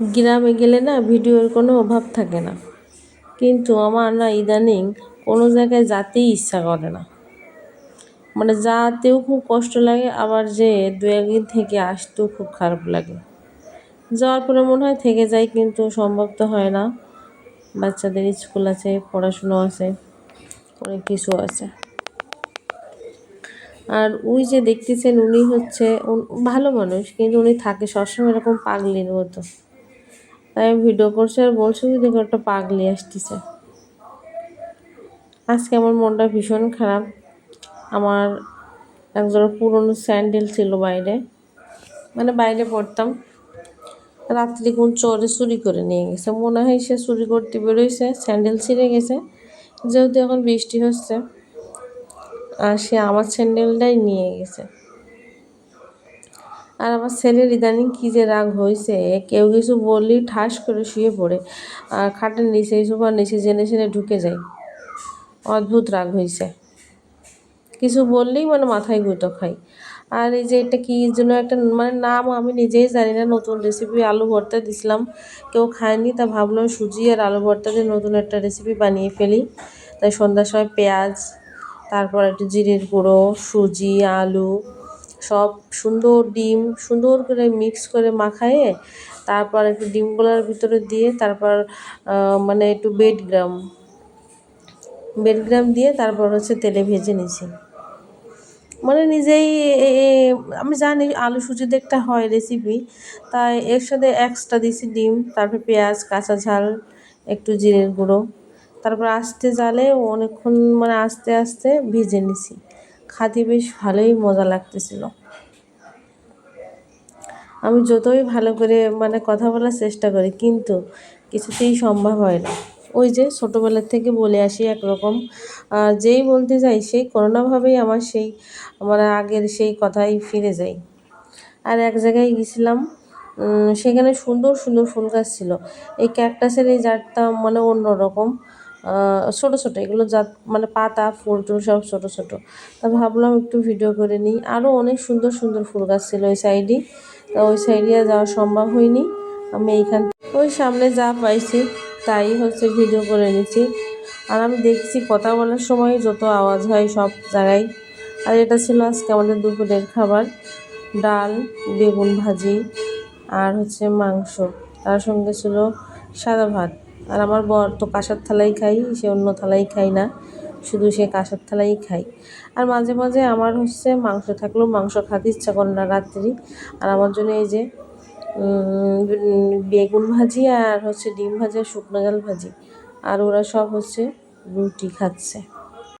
গ্রামে গেলে না ভিডিওর কোনো অভাব থাকে না। কিন্তু আমার না ইদানিং কোনো জায়গায় যেতেই ইচ্ছা করে না। মানে যাতেও খুব কষ্ট লাগে, আবার যে দু একদিন থেকে আসতেও খুব খারাপ লাগে। যাওয়ার পরে মনে হয় থেকে যাই কিন্তু সম্ভব তো হয় না। বাচ্চাদের স্কুল আছে, পড়াশুনো আছে, অনেক কিছু আছে। আর ওই যে দেখতেছেন উনি হচ্ছে ভালো মানুষ, কিন্তু উনি থাকে সবসময় এরকম পাগলির মতো। আমি ভিডিও করছি আর বলছি দেখো একটা পাগলি আসতেছে। আজকে আমার মনটা ভীষণ খারাপ। আমার একজোড়া পুরনো স্যান্ডেল ছিল বাইরে। মানে বাইরে পড়তাম। রাত্রি কোন চোরে চুরি করে নিয়ে গেছে। মনে হয় সে চুরি করতে বেরোইছে, স্যান্ডেল ছিঁড়ে গেছে। যেহেতু এখন বৃষ্টি হচ্ছে, আর সে আমার স্যান্ডেলটাই নিয়ে গেছে। আর আমার ছেলের ইদানিং কী যে রাগ হয়েছে কেউ কিছু বললেই ঠাস করে শুয়ে পড়ে। আর খাটের নিচে সোফার নিচে জেনে জেনে ঢুকে যায়। অদ্ভুত রাগ হয়েছে কিছু বললেই মানে মাথায় গুঁতো খাই আর এই যে এটা কি জন্য একটা মানে নাম আমি নিজেই জানি না, নতুন রেসিপি আলু ভর্তা দিছিলাম। কেউ খায়নি, তা ভাবলাম সুজি আর আলু ভর্তা দিয়ে নতুন একটা রেসিপি বানিয়ে ফেলি। তাই সন্ধ্যার সময় পেঁয়াজ, তারপর একটু জিরের গুঁড়ো, সুজি, আলু সব সুন্দর ডিম, সুন্দর করে মিক্স করে মাখায়ে তারপর একটু ডিমগুলোর ভিতরে দিয়ে তারপর মানে একটু বেড গ্রাম বেড গ্রাম দিয়ে তারপর হচ্ছে তেলে ভেজে নিছি। মানে নিজেই আমি জানি আলু সুজিতে একটা হয় রেসিপি তাই এর সাথে এক্সট্রা দিছি ডিম, তারপর পেঁয়াজ, কাঁচা ঝাল, একটু জিরের গুঁড়ো, তারপর আস্তে জালে অনেকক্ষণ মানে আস্তে আস্তে ভেজে নিছি। খাতে বেশ ভালোই মজা লাগতেছিল। আমি যতই ভালো করে মানে কথা বলার চেষ্টা করি, কিন্তু কিছুতেই সম্ভব হয় না। ওই যে ছোটোবেলার থেকে বলে আসি একরকম যেই বলতে যাই সেই করোনাভাবেই আমার সেই, আমার আগের সেই কথাই ফিরে যাই আর এক জায়গায় গেছিলাম সেখানে সুন্দর সুন্দর ফুল গাছ ছিল। এই ক্যাকটাসের এই জাতটা মানে অন্যরকম। ছোটো ছোটো, এগুলো যা মানে পাতা ফুল টুল সব ছোটো ছোটো। তা ভাবলাম একটু ভিডিও করে নিই। আরও অনেক সুন্দর সুন্দর ফুল গাছ ছিল ওই সাইডে তা ওই সাইডে যাওয়া সম্ভব হয়নি। আমি এইখান ওই সামনে যা পাইছি, তাই হচ্ছে ভিডিও করে নিচ্ছি। আর আমি দেখছি কথা বলার সময় যত আওয়াজ হয় সব জায়গায়। আর এটা ছিল আজকে আমাদের দুপুরের খাবার। ডাল, বেগুন ভাজি আর হচ্ছে মাংস। তার সঙ্গে ছিল সাদা ভাত। আর আমার বর তো কাঁসার থালাই খাই, সে অন্য থালাই খাই না, শুধু সে কাঁসার থালাই খাই আর মাঝে মাঝে আমার হচ্ছে মাংস থাকলেও মাংস খাতে ইচ্ছা করে না রাত্রি। আর আমার জন্য এই যে বেগুন ভাজি আর হচ্ছে ডিম ভাজি আর শুকনো জাল ভাজি। আর ওরা সব হচ্ছে রুটি খাচ্ছে।